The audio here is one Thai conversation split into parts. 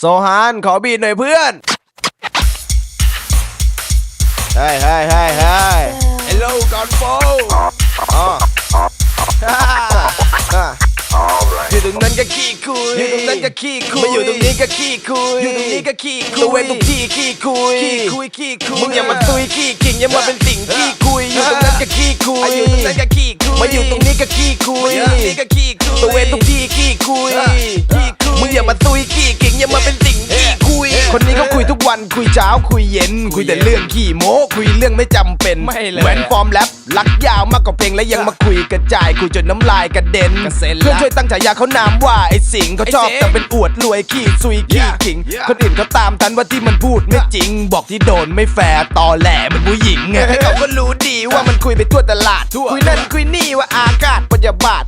โซฮานขอบีดหน่อยเพื่อนเฮ้ยเฮ้ยเฮ้ยเฮ้ย Hello ก่อนโฟอ๋อฮ่าฮ่าอยู่ตรงนั้นก็ขี้คุย อยู่ตรงนั้นก็ขี้คุยมาอยู่ตรงนี้ก็ขี้คุย อยู่ตรงนี้ก็ขี้คุยตัวเองทุกที่ขี้คุย ขี้คุยขี้คุย มึงอย่ามาตุยขี้ขิงอย่ามาเป็นสิ่งขี้คุย อยู่ตรงนั้นก็ขี้คุย อยู่ตรงนั้นก็ขี้คุย มาอยู่ตรงนี้ก็ขี้คุยนี่ก็ขี้คุย ตัวเองทุกที่ขี้คุยขี้คุยมึง อย่ามาตุยขี้ขิงอย่ามาเป็นสิ่งขี้คุย คนนี้เขาคุยทุกวันคุยเช้าคุยเย็น คุยแต่เรื่องขี้โม้คุยเรื่องไม่จำเป็นไม่เลยเหมือนฟอร์มแรปลักยาวมากกว่าเพลงและยังมาคุยกระจายคุยจนน้ำลายกระเด็นกระเซ็นละเพื่อนช่วยตั้งฉายาเขานามว่าไอ้สิงเขาชอบไอ้สิง แต่เป็นอวดรวยขี้ซุยขี้ Yeah ขิง Yeah คนอื่นเขาตามทันว่าที่มันพูดไม่จริง บอกที่โดนไม่แฟร์ตอแหลมันผู้หญิงไงให้เขาก็รู้ดีว่ามันคุยไปทั่วตลาดทั่วคุยนั่นคุยนี่ว่าอากาศพยาบาท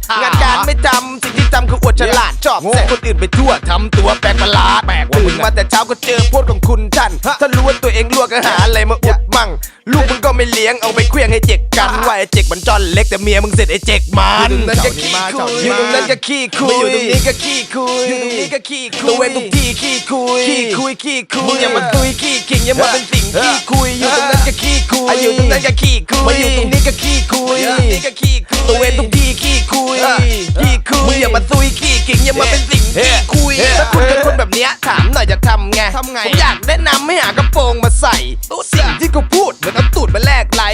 จำสิ่งที่จำคืออวดฉลาดชอบโง่แซงคนอื่นไปทั่วทำตัวแปลกประหลาดแปลกว่ะตื่มึนงอะมาแต่เช้าก็เจอโพสต์ของคุณท่านถ้ารู้ว่าตัวเองลวกก็หาอะไรมาอุดมั่งลูกมึงก็ไม่เลี้ยงเอาไปเคลี้ยงให้เจ็กกันว่าไอ้เจ็กมันจอนเล็กแต่เมียมึงเสร็จไอ้เจ็กมันอยู่ตรงนั้นก็ขี้คุยอยู่ตรงนั้นก็ขี้คุยอยู่ตรงนี้ก็ขี้คุยอยู่ตรงนี้ก็ขี้คุยตัวเองทุกที่ขี้คุยขี้คุยขี้คุยมึงอย่ามาตุยขี้ขิงอย่ามาเป็นสิ่งขี้คุยอยู่ตรงนั้นก็ขี้คุยอยู่ตรงนั้นก็ขี้คุยมาอยู่ตรงนี้ก็ขี้คุยนี่ก็ขี้คุยตัวเองทุกที่ขี้คุยขี้คุย มึงอย่ามาตุยขี้ขิงอย่ามาเป็นสิ่งขี้คุย ถ้าคุณเป็นคนแบบเนี้ยถามหน่อยจะทำไงทำไง ผมอยากแนะนำให้หากระโปรงมาใส่สิ่งที่กูพูดเหมือนเอาตูดมาแลกไหล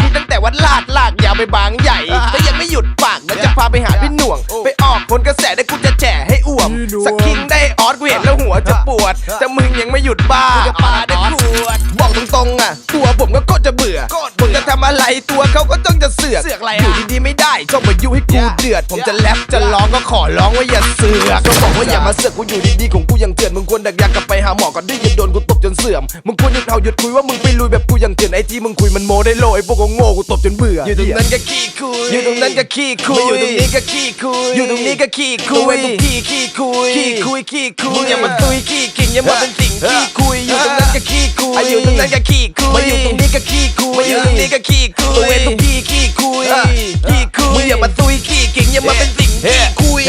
ที่ตั้งแต่วัดลาดลากยาวไปบางใหญ่แต่ยังไม่หยุดปากแล้วจะพาไปหาพี่หน่วง ไปออกคนกระแสได้กูจะแฉให้อ่วมพี่หน่วงสักคิงได้ออสกูเห็นแล้วหัวจะปวดแต่มึงยังไม่หยุดบ้ากูจะปาได้ขว อะไรตัวเขาก็ต้องจะเสือกเสือกอะไรอยู่ดีๆไม่ได้ชอบมายุ่งให้กูเดือด ผมจะแรปจะร้องก็ขอร้องว่าอย่าเสือกก็บอกว่าอย่ามาเสือกกูอยู่ดีๆของกูยังเถื่อนมึงควรดักยากลับไปหาหมอก่อนที่จะโดนกูตบจนเสื่อมมึงควรหยุดเอาหยุดคุยว่ามึงไปลุยแบบกูยังเถื่อนไอ้ที่มึงคุยมันโมได้โลไอพวกโง่กูตบจนเบื่ออยู่ตรงนั้นก็ขี้คุยอยู่ตรงนั้นก็ขี้คุยอยู่ตรงนี้ก็ขี้คุยอยู่ตรงนี้ก็ขี้คุยตัวเองทุกที่ขี้คุยขี้คุยขี้คุยมึงอย่ามาตุยขี้ขิงอย่ามาเป็นสิ่งขี้คุยอยู่ตรงนั้นก็ขี้คุยอยู่ตรงนั้นก็ขี้คุยมาอยู่ตรงนี้ก็ขี้ มาอยู่ตรงนี้ก็ขี้คุยตัวเองทุกที่ขี้คุยขี้คุยมึงอย่ามาตุยขี้ขิงอย่ามาเป็นสิ่งขี้คุย